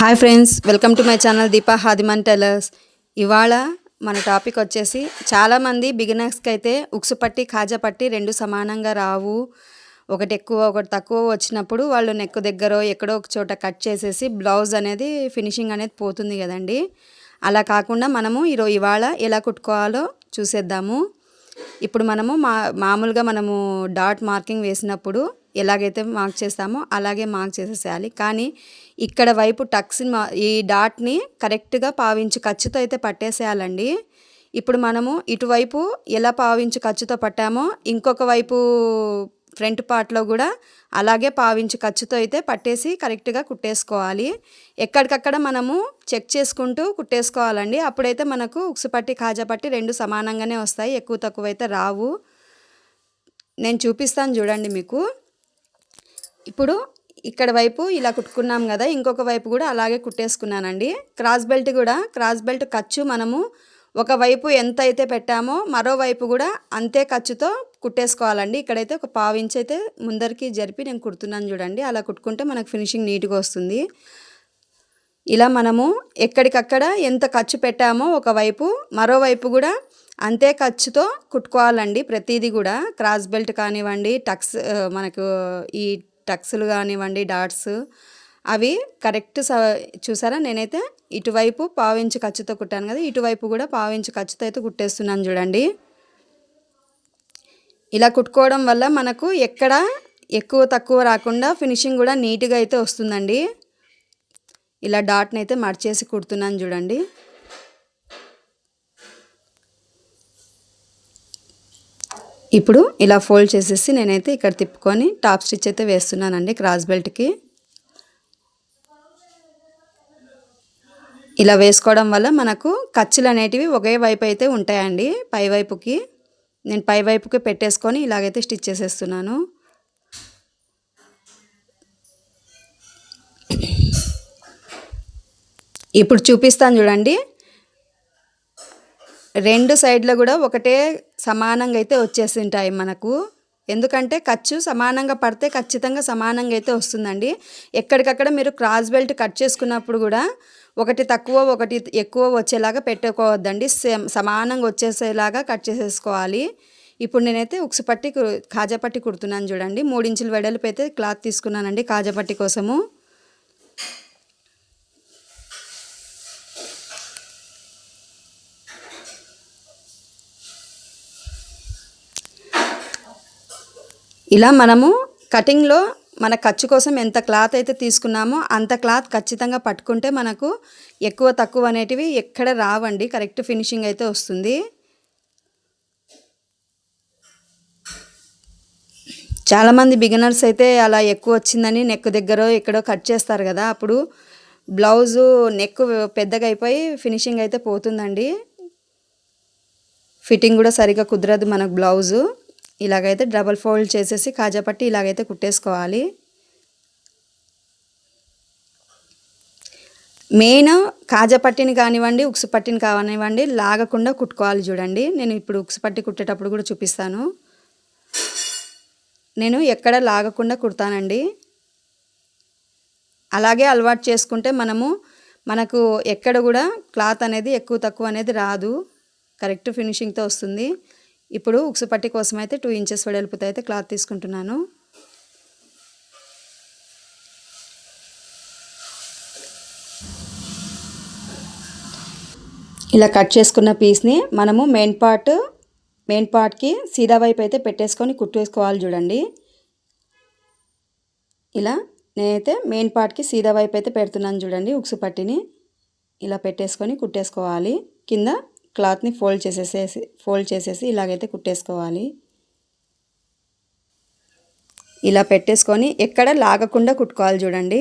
Hi friends welcome to my channel Deepa Hadiman tailors. ఇవాళ మన topic వచ్చేసి చాలామంది బిగినర్స్కి అయితే ఉక్సు పట్టి కాజా పట్టి రెండు సమానంగా రావు. ఒకటి ఎక్కువ ఒకటి తక్కువ వచ్చినప్పుడు వాళ్ళు నెక్ దగ్గర ఎక్కడో ఒక చోట కట్ చేసేసి బ్లౌజ్ అనేది ఫినిషింగ్ అనేది పోతుంది కదండి. అలా కాకుండా మనము ఈరోజు ఇవాళ ఎలా కుట్టుకోవాలో చూసేద్దాము. ఇప్పుడు మనము మా మామూలుగా మనము డాట్ మార్కింగ్ వేసినప్పుడు ఎలాగైతే మార్క్ చేస్తామో అలాగే మార్క్ చేసేసేయాలి. కానీ ఇక్కడ వైపు టక్స్ ఈ డాట్ని కరెక్ట్గా పావించి ఖర్చుతో అయితే పట్టేసేయాలండి. ఇప్పుడు మనము ఇటువైపు ఎలా పావించి ఖర్చుతో పట్టామో ఇంకొక వైపు ఫ్రంట్ పార్ట్లో కూడా అలాగే పావించి ఖర్చుతో అయితే పట్టేసి కరెక్ట్గా కుట్టేసుకోవాలి. ఎక్కడికక్కడ మనము చెక్ చేసుకుంటూ కుట్టేసుకోవాలండి. అప్పుడైతే మనకు ఉక్సు పట్టి కాజా పట్టి రెండు సమానంగానే వస్తాయి. ఎక్కువ తక్కువ అయితే రావు. నేను చూపిస్తాను చూడండి మీకు. ఇప్పుడు ఇక్కడ వైపు ఇలా కుట్టుకున్నాం కదా ఇంకొక వైపు కూడా అలాగే కుట్టేసుకున్నానండి. క్రాస్ బెల్ట్ కూడా క్రాస్ బెల్ట్ ఖర్చు మనము ఒకవైపు ఎంత అయితే పెట్టామో మరోవైపు కూడా అంతే ఖర్చుతో కుట్టేసుకోవాలండి. ఇక్కడైతే ఒక పావించి అయితే ముందరికి జరిపి నేను కుడుతున్నాను చూడండి. అలా కుట్టుకుంటే మనకు ఫినిషింగ్ నీట్గా వస్తుంది. ఇలా మనము ఎక్కడికక్కడ ఎంత ఖర్చు పెట్టామో ఒకవైపు మరోవైపు కూడా అంతే ఖర్చుతో కుట్టుకోవాలండి ప్రతిదీ కూడా. క్రాస్ బెల్ట్ కానివ్వండి టక్స్ మనకు ఈ టక్స్లు కానివ్వండి డాట్స్ అవి కరెక్ట్ స చూసారా? నేనైతే ఇటువైపు పావించి ఖర్చుతో కుట్టాను కదా ఇటువైపు కూడా పావించి ఖర్చుతో అయితే కుట్టేస్తున్నాను చూడండి. ఇలా కుట్టుకోవడం వల్ల మనకు ఎక్కడ ఎక్కువ తక్కువ రాకుండా ఫినిషింగ్ కూడా నీట్గా అయితే వస్తుందండి. ఇలా డాట్ని అయితే మర్చేసి కుడుతున్నాను చూడండి. ఇప్పుడు ఇలా ఫోల్డ్ చేసేసి నేనైతే ఇక్కడ తిప్పుకొని టాప్ స్టిచ్ అయితే వేస్తున్నానండి క్రాస్ బెల్ట్కి. ఇలా వేసుకోవడం వల్ల మనకు ఖర్చులు అనేటివి ఒకే వైపు అయితే ఉంటాయండి పై వైపుకి. నేను పై వైపుకి పెట్టేసుకొని ఇలాగైతే స్టిచ్ చేసేస్తున్నాను. ఇప్పుడు చూపిస్తాను చూడండి. రెండు సైడ్లో కూడా ఒకటే సమానంగా అయితే వచ్చేసి ఉంటాయి మనకు. ఎందుకంటే ఖర్చు సమానంగా పడితే ఖచ్చితంగా సమానంగా అయితే వస్తుందండి. ఎక్కడికక్కడ మీరు క్రాస్ బెల్ట్ కట్ చేసుకున్నప్పుడు కూడా ఒకటి తక్కువ ఒకటి ఎక్కువ వచ్చేలాగా పెట్టుకోవద్దండి. సేమ్ సమానంగా వచ్చేసేలాగా కట్ చేసేసుకోవాలి. ఇప్పుడు నేనైతే ఉక్సు పట్టి కాజా పట్టి కుడుతున్నాను చూడండి. మూడించులు వెడల్పు అయితే క్లాత్ తీసుకున్నానండి కాజా పట్టి కోసము. ఇలా మనము కటింగ్లో మన ఖర్చు కోసం ఎంత క్లాత్ అయితే తీసుకున్నామో అంత క్లాత్ ఖచ్చితంగా పట్టుకుంటే మనకు ఎక్కువ తక్కువ అనేటివి ఎక్కడ రావండి. కరెక్ట్ ఫినిషింగ్ అయితే వస్తుంది. చాలామంది బిగినర్స్ అయితే అలా ఎక్కువ వచ్చిందని నెక్ దగ్గర ఎక్కడో కట్ చేస్తారు కదా. అప్పుడు బ్లౌజు నెక్ పెద్దగా అయిపోయి ఫినిషింగ్ అయితే పోతుందండి. ఫిట్టింగ్ కూడా సరిగా కుదరదు మనకు బ్లౌజు. ఇలాగైతే డబల్ ఫోల్డ్ చేసేసి కాజా పట్టి ఇలాగైతే కుట్టేసుకోవాలి. మెయిన్ కాజా పట్టిని కానివ్వండి ఉక్సు పట్టిని కానివ్వండి లాగకుండా కుట్టుకోవాలి చూడండి. నేను ఇప్పుడు ఉక్సు పట్టి కుట్టేటప్పుడు కూడా చూపిస్తాను. నేను ఎక్కడ లాగకుండా కుడతానండి. అలాగే అలవాటు చేసుకుంటే మనము మనకు ఎక్కడ కూడా క్లాత్ అనేది ఎక్కువ తక్కువ అనేది రాదు. కరెక్ట్ ఫినిషింగ్తో వస్తుంది. ఇప్పుడు ఉక్సు పట్టి కోసం అయితే టూ ఇంచెస్ వెడల్పుతో అయితే క్లాత్ తీసుకుంటున్నాను. ఇలా కట్ చేసుకున్న పీస్ని మనము మెయిన్ పార్ట్ మెయిన్ పార్ట్కి సీదా వైపు అయితే పెట్టేసుకొని కుట్టేసుకోవాలి చూడండి. ఇలా నేనైతే మెయిన్ పార్ట్కి సీదా వైపు అయితే పెడుతున్నాను చూడండి ఉక్సు పట్టిని. ఇలా పెట్టేసుకొని కుట్టేసుకోవాలి. కింద క్లాత్ని ఫోల్డ్ చేసేసేసి ఫోల్డ్ చేసేసి ఇలాగైతే కుట్టేసుకోవాలి. ఇలా పెట్టేసుకొని ఎక్కడ లాగకుండా కుట్టుకోవాలి చూడండి.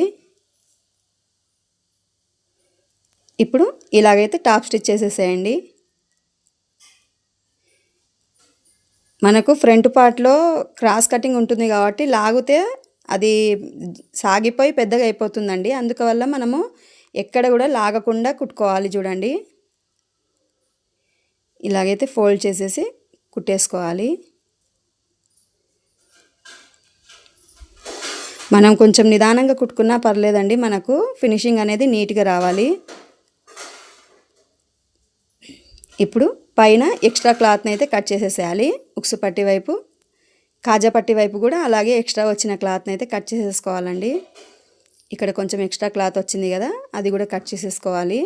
ఇప్పుడు ఇలాగైతే టాప్ స్టిచ్ చేసేసేయండి. మనకు ఫ్రంట్ పార్ట్లో క్రాస్ కటింగ్ ఉంటుంది కాబట్టి లాగితే అది సాగిపోయి పెద్దగా అయిపోతుందండి. అందువల్ల మనము ఎక్కడ కూడా లాగకుండా కుట్టుకోవాలి చూడండి. ఇలాగైతే ఫోల్డ్ చేసేసి కుట్టేసుకోవాలి. మనం కొంచెం నిదానంగా కుట్టుకున్నా పర్లేదండి మనకు ఫినిషింగ్ అనేది నీట్గా రావాలి. ఇప్పుడు పైన ఎక్స్ట్రా క్లాత్ని అయితే కట్ చేసేసేయాలి ఉక్సు పట్టి వైపు. కాజా పట్టి వైపు కూడా అలాగే ఎక్స్ట్రా వచ్చిన క్లాత్ని అయితే కట్ చేసేసుకోవాలండి. ఇక్కడ కొంచెం ఎక్స్ట్రా క్లాత్ వచ్చింది కదా అది కూడా కట్ చేసేసుకోవాలి.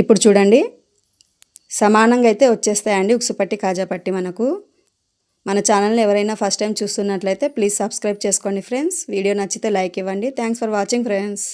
ఇప్పుడు చూడండి సమానంగా అయితే వచ్చేస్తాయండి ఉక్సుపట్టి కాజాపట్టి మనకు. మన ఛానల్ని ఎవరైనా ఫస్ట్ టైం చూస్తున్నట్లయితే ప్లీజ్ సబ్స్క్రైబ్ చేసుకోండి ఫ్రెండ్స్ వీడియో నచ్చితే లైక్ ఇవ్వండి. Thanks for watching friends